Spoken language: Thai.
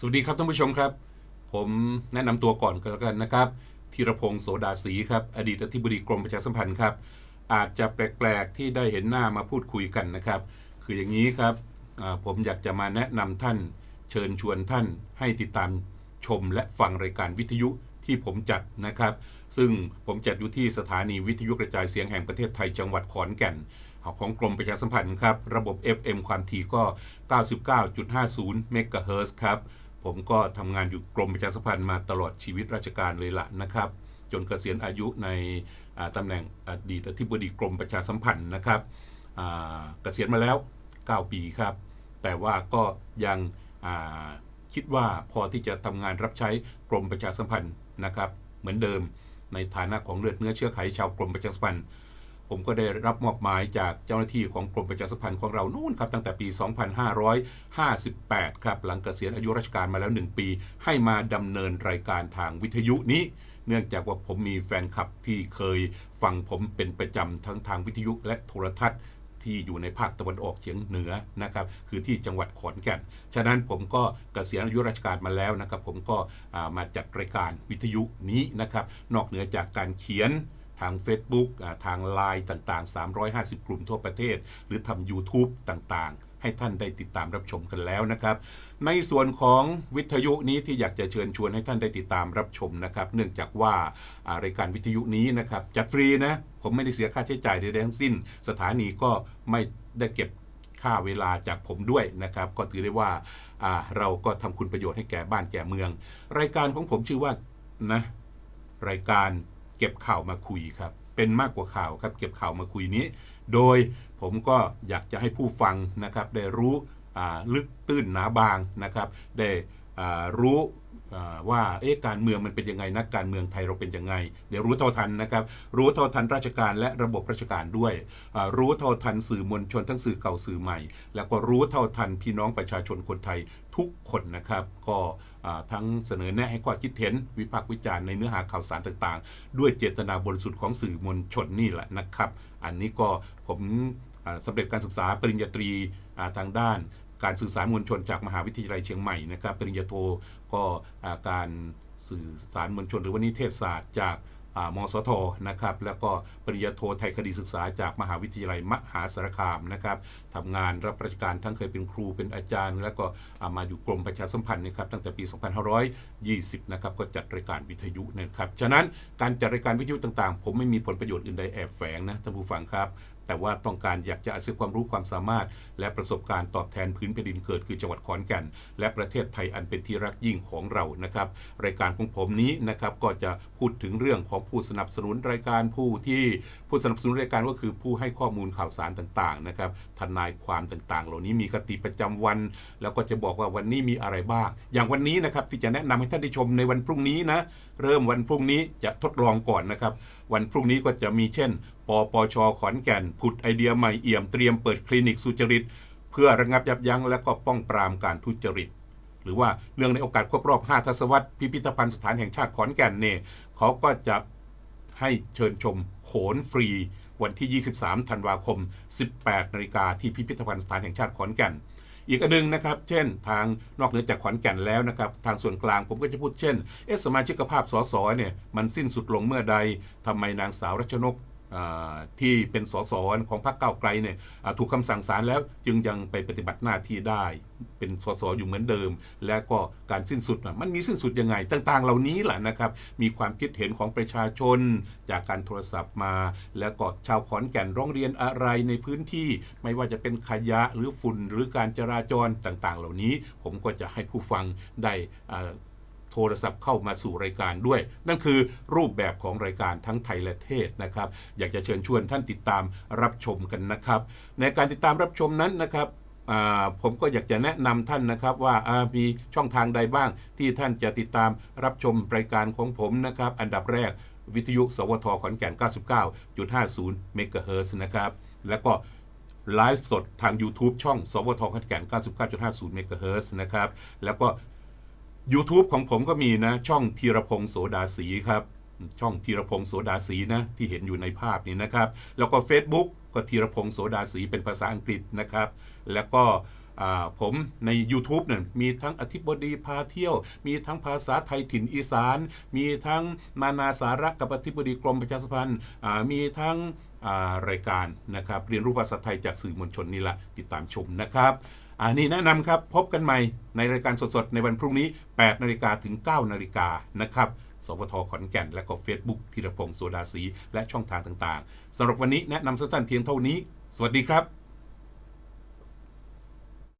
สวัสดีครับท่านผู้ชมครับ ผมแนะนำตัวก่อนก็แล้วกันนะครับธีรพงศ์โสดาศรีครับ อดีตอธิบดีกรมประชาสัมพันธ์ครับ อาจจะแปลกๆที่ได้เห็นหน้ามาพูดคุยกันนะครับ คืออย่างนี้ครับผมอยากจะมาแนะนำท่าน เชิญชวนท่านให้ติดตามชมและฟังรายการวิทยุที่ผมจัดนะครับ ซึ่งผมจัดอยู่ที่สถานีวิทยุกระจายเสียงแห่งประเทศไทยจังหวัดขอนแก่นของกรมประชาสัมพันธ์ครับ ระบบ FM ความถี่ก็ 99.50 เมกะเฮิรตซ์ครับ ผมก็ทำงานอยู่กรมประชาสัมพันธ์มาตลอดชีวิตราชการเลยละนะครับ จนเกษียณอายุในตำแหน่งอดีตอธิบดีกรมประชาสัมพันธ์นะครับเกษียณมาแล้ว 9 ปีครับ แต่ว่าก็ยังคิดว่าพอที่จะทำงานรับใช้กรมประชาสัมพันธ์นะครับ เหมือนเดิมในฐานะของเลือดเนื้อเชื้อไขชาวกรมประชาสัมพันธ์ ผมก็ได้รับมอบหมายจากเจ้าหน้าที่ของกรมประชาสัมพันธ์ของเรานู่นครับตั้งแต่ปี 2558 ครับหลังเกษียณอายุราชการมาแล้ว 1 ปี ให้มาดำเนินรายการทางวิทยุนี้ เนื่องจากว่าผมมีแฟนคลับที่เคยฟังผมเป็นประจำทั้งทางวิทยุและโทรทัศน์ที่อยู่ในภาคตะวันออกเฉียงเหนือนะครับคือที่จังหวัดขอนแก่น ฉะนั้นผมก็เกษียณอายุราชการมาแล้วนะครับ ผมก็ามาจัดรายการวิทยุนี้นะครับ นอกเหนือจากการเขียน ทาง Facebook ทาง l ล n e ต่างๆ 350 กลุ่มทั่วประเทศ หรือทำ YouTube ต่างๆ ให้ท่านได้ติดตามรับชมกันแล้วนะครับ ในส่วนของวิทยุนี้ที่อยากจะเชิญชวนให้ท่านได้ติดตามรับชมนะครับ เนื่องจากว่ารายการวิทยุนี้นะครับจัดฟรีนะ ผมไม่ได้เสียค่าใช้จ่ายใดๆทั้งสิ้น สถานีก็ไม่ได้เก็บค่าเวลาจากผมด้วยนะครับ ก็ถือได้ว่าอ่าเราก็ทำคุณประโยชน์ให้แก่บ้านแก่เมือง รายการของผมชื่อว่านะรายการ เก็บข่าวมาคุยครับ เป็นมากกว่าข่าวครับ เก็บข่าวมาคุยนี้ โดยผมก็อยากจะให้ผู้ฟังนะครับ ได้รู้ลึกตื้นหนาบางนะครับ ได้รู้ ว่าเอ๊ะการเมืองมันเป็นยังไงนักการเมืองไทยเราเป็นยังไง เดี๋ยวรู้เท่าทันนะครับ รู้เท่าทันราชการและระบบราชการด้วย รู้เท่าทันสื่อมวลชนทั้งสื่อเก่าสื่อใหม่ แล้วก็รู้เท่าทันพี่น้องประชาชนคนไทยทุกคนนะครับ ก็ทั้งเสนอแนะให้ข้อคิดเห็น วิพากษ์วิจารณ์ในเนื้อหาข่าวสารต่างๆ ด้วยเจตนาบริสุทธิ์ของสื่อมวลชนนี่แหละนะครับ อันนี้ก็ผมอ่าสำเร็จการศึกษาปริญญาตรีทางด้าน การสื่อสารมวลชนจากมหาวิทยาลัยเชียงใหม่นะครับปริญญาโทก็าการสื่อสารมวลชน หรือว่านิเทศศาสตร์จากามสทนะครับแล้วก็ปริญญาโทไทยคดีศึกษาจากมหาวิทยาลัยมหาสารคามนะครับทำงานรับราชการทั้งเคยเป็นครูเป็นอาจารย์ แล้วก็ามาอยู่กรมประชาสัมพันธ์นะครับตั้งแต่ปี 2520 นะครับก็จัดรายการวิทยุนะครับ ฉะนั้นการจัดรายการวิทยุต่างๆ ผมไม่มีผลประโยชน์อื่นใดแอบแฝงนะท่านผู้ฟังครับ แต่ว่าต้องการอยากจะอาศัยความรู้ความสามารถ และประสบการณ์ตอบแทนพื้นแผ่นดินเกิดคือจังหวัดขอนแก่น และประเทศไทยอันเป็นที่รักยิ่งของเรานะครับรายการของผมนี้นะครับก็จะพูดถึงเรื่องของผู้สนับสนุนรายการผู้ที่ผู้สนับสนุนรายการก็คือผู้ให้ข้อมูลข่าวสารต่างๆนะครับทนายความต่างๆ เหล่านี้มีคติประจำวัน แล้วก็จะบอกว่าวันนี้มีอะไรบ้าง อย่างวันนี้นะครับที่จะแนะนำให้ท่านได้ชมในวันพรุ่งนี้นะเริ่มวันพรุ่งนี้จะทดลองก่อนนะครับ วันพรุ่งนี้ก็จะมีเช่น ปปช ขอนแก่นผุดไอเดียใหม่เอี่ยมเตรียมเปิดคลินิกสุจริต เพื่อระงับยับยั้งและก็ป้องปรามการทุจริต หรือว่าเรื่องในโอกาสครบรอบ 5 ทศวรรษพิพิธภัณฑ์สถานแห่งชาติขอนแก่นเนี่ยเขาก็จะให้เชิญชมโขนฟรี วันที่ 23 ธันวาคม 18 นาฬิกาที่พิพิธภัณฑ์สถานแห่งชาติขอนแก่น อีกอันหนึงนะครับ เช่น ทางนอกเหนือจากขอนแก่นแล้วนะครับ ทางส่วนกลางผมก็จะพูดเช่น เอสมาชิกภาพสสเนี่ยมันสิ้นสุดลงเมื่อใดทำไมนางสาวรัชนก ที่เป็นสสของพรรคก้าวไกลเนี่ยถูกคำสั่งศาลแล้วจึงยังไปปฏิบัติหน้าที่ได้ เป็นสสอยู่เหมือนเดิม และก็การสิ้นสุดมันมีสิ้นสุดยังไง ต่างๆ เหล่านี้แหละนะครับ มีความคิดเห็นของประชาชน จากการโทรศัพท์มา แล้วก็ชาวขอนแก่นร้องเรียนอะไรในพื้นที่ ไม่ว่าจะเป็นขยะหรือฝุ่นหรือการจราจรต่างๆ เหล่านี้ ผมก็จะให้ผู้ฟังได้อ่า ทรศัพท์เข้ามาสู่รายการด้วย นั่นคือรูปแบบของรายการทั้งไทยและเทศนะครับ อยากจะเชิญชวนท่านติดตามรับชมกันนะครับ ในการติดตามรับชมนั้นนะครับผมก็อยากจะแนะนำท่านนะครับว่ามีช่องทางใดบ้างที่ท่านจะติดตามรับชมรายการของผมนะครับ อันดับแรกวิทยุ สวทขอนแก่น 99.50เมกะเฮิร์นะครับแล้วก็ไลฟ์สดทาง YouTube ช่อง สวทขอนแก่น 99.50เมกะเฮิร์นะครับแล้วก็ YouTube ของผมก็มีนะ ช่องธีรพงศ์โสดาสีครับ ช่องธีรพงศ์โสดาสีนะ ที่เห็นอยู่ในภาพนี้นะครับ แล้วก็ Facebook ก็ธีรพงศ์โสดาสีเป็นภาษาอังกฤษนะครับ แล้วก็ผมใน YouTube เนี่ยมีทั้งอธิบดีพาเที่ยว มีทั้งภาษาไทยถิ่นอีสาน มีทั้งนานาสาระกับอธิบดีกรมประชาสัมพันธ์มีทั้งารายการนะครับ เรียนรู้ภาษาไทยจากสื่อมวลชนนี่แหละติดตามชมนะครับ อันนี้แนะนำครับพบกันใหม่ในรายการสดๆ ในวันพรุ่งนี้ 8 นาฬิกาถึง 9 นาฬิกานะครับ สวทขอนแก่น และก็ Facebook ธีรพงศ์โซดาสีและช่องทางต่างๆสำหรับวันนี้แนะนำสั้นๆเพียงเท่านี้ สวัสดีครับ